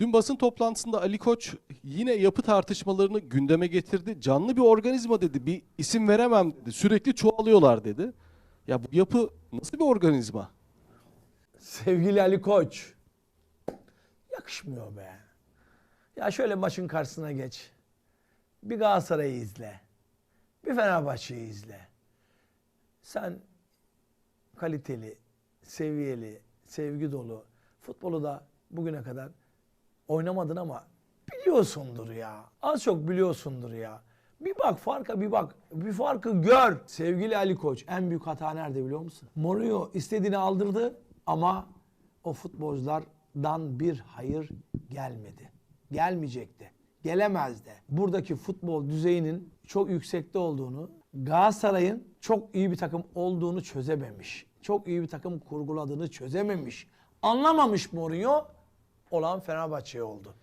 Dün basın toplantısında Ali Koç yine yapı tartışmalarını gündeme getirdi. Canlı bir organizma dedi. Bir isim veremem dedi. Sürekli çoğalıyorlar dedi. Ya bu yapı nasıl bir organizma? Sevgili Ali Koç. Yakışmıyor be. Ya şöyle maçın karşısına geç. Bir Galatasaray'ı izle. Bir Fenerbahçe'yi izle. Sen kaliteli, seviyeli, sevgi dolu futbolu da bugüne kadar oynamadın ama biliyorsundur ya. Az çok biliyorsundur ya. Bir bak farka bir bak. Bir farkı gör. Sevgili Ali Koç en büyük hata nerede biliyor musun? Mourinho istediğini aldırdı ama o futbolculardan bir hayır gelmedi. Gelmeyecekti. Gelemezdi. Buradaki futbol düzeyinin çok yüksekte olduğunu, Galatasaray'ın çok iyi bir takım olduğunu çözememiş. Çok iyi bir takım kurguladığını çözememiş. Anlamamış Mourinho olan Fenerbahçe oldu.